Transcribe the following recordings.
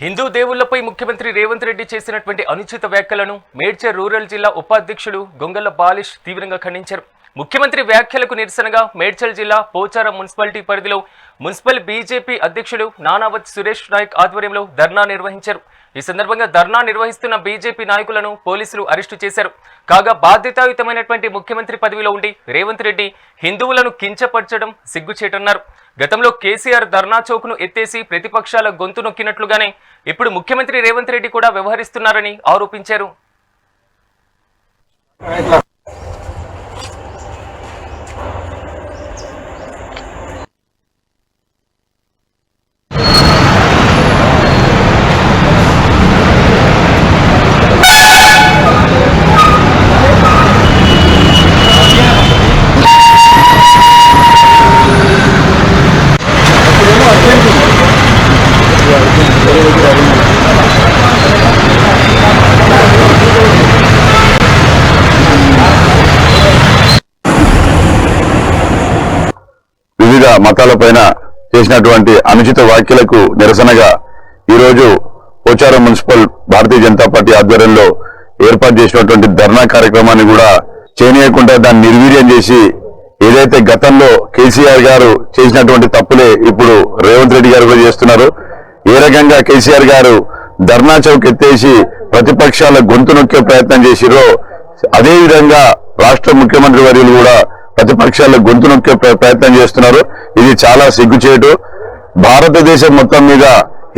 హిందూ దేవుళ్ళపై ముఖ్యమంత్రి రేవంత్ రెడ్డి చేసినటువంటి అనుచిత వ్యాఖ్యలను మేడ్చర్ రూరల్ జిల్లా ఉపాధ్యక్షుడు గొంగల్ల బాలిష్ తీవ్రంగా ఖండించారు. ముఖ్యమంత్రి వ్యాఖ్యలకు నిరసనగా మేడ్చల్ జిల్లా పోచారం మున్సిపాలిటీ పరిధిలో మున్సిపల్ బీజేపీ అధ్యక్షుడు నానావత్ సురేష్ నాయక్ ఆధ్వర్యంలో ధర్నా నిర్వహించారు. ఈ సందర్భంగా ధర్నా నిర్వహిస్తున్న బీజేపీ నాయకులను పోలీసులు అరెస్టు చేశారు. కాగా బాధ్యతాయుతమైనటువంటి ముఖ్యమంత్రి పదవిలో ఉండి రేవంత్ రెడ్డి హిందువులను కించపరచడం సిగ్గుచేటన్నారు. గతంలో కేసీఆర్ ధర్నా చౌక్ను ఎత్తేసి ప్రతిపక్షాల గొంతు నొక్కినట్లుగానే ఇప్పుడు ముఖ్యమంత్రి రేవంత్ రెడ్డి కూడా వ్యవహరిస్తున్నారని ఆరోపించారు. వివిధ మతాలపైన చేసినటువంటి అనుచిత వ్యాఖ్యలకు నిరసనగా ఈరోజు పోచారం మున్సిపల్ భారతీయ జనతా పార్టీ ఆధ్వర్యంలో ఏర్పాటు చేసినటువంటి ధర్నా కార్యక్రమాన్ని కూడా చేయనీయకుండా దాన్ని నిర్వీర్యం చేసి ఏదైతే గతంలో కేసీఆర్ గారు చేసినటువంటి తప్పులే ఇప్పుడు రేవంత్ రెడ్డి గారు కూడా చేస్తున్నారు. ఏ రకంగా కేసీఆర్ గారు ధర్నా చౌక్ ఎత్తేసి ప్రతిపక్షాల గొంతు నొక్కే ప్రయత్నం చేసిరో అదే విధంగా రాష్ట్ర ముఖ్యమంత్రి వర్యులు కూడా ప్రతిపక్షాల గొంతు నొక్కే ప్రయత్నం చేస్తున్నారు. ఇది చాలా సిగ్గుచేటు. భారతదేశం మొత్తం మీద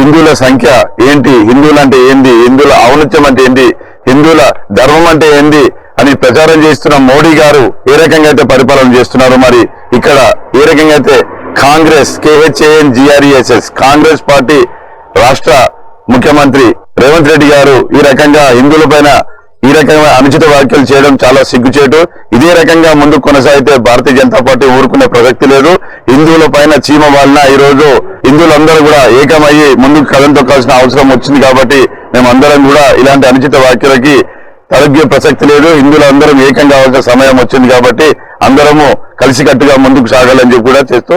హిందువుల సంఖ్య ఏంటి? హిందువులు అంటే ఏంది? హిందువుల ఔన్నత్యం అంటే ఏంటి హిందువుల ధర్మం అంటే ఏంది? అని ప్రచారం చేస్తున్న మోడీ గారు ఏ రకంగా అయితే పరిపాలన చేస్తున్నారు మరి? ఇక్కడ ఏ రకంగా అయితే Congress K H A N G R E S S Congress party రాష్ట్ర ముఖ్యమంత్రి రేవంత్ రెడ్డి గారు ఈ రకంగా హిందువుల పైన ఈ రకంగా అనుచిత వ్యాఖ్యలు చేయడం చాలా సిగ్గుచేటు. ఇదే రకంగా ముందుకు కొనసాగితే భారతీయ జనతా పార్టీ ఊరుకునే ప్రసక్తి లేదు. హిందువుల పైన చీమ వలన ఈ రోజు హిందువులందరూ కూడా ఏకమయ్యి ముందుకు కథం తొక్కాల్సిన అవసరం వచ్చింది కాబట్టి మేమందరం కూడా ఇలాంటి అనుచిత వ్యాఖ్యలకి తలగ్గే ప్రసక్తి లేదు. హిందువులందరం ఏకం కావాల్సిన సమయం వచ్చింది కాబట్టి అందరము కలిసికట్టుగా ముందుకు సాగాలని చెప్పి కూడా చేస్తూ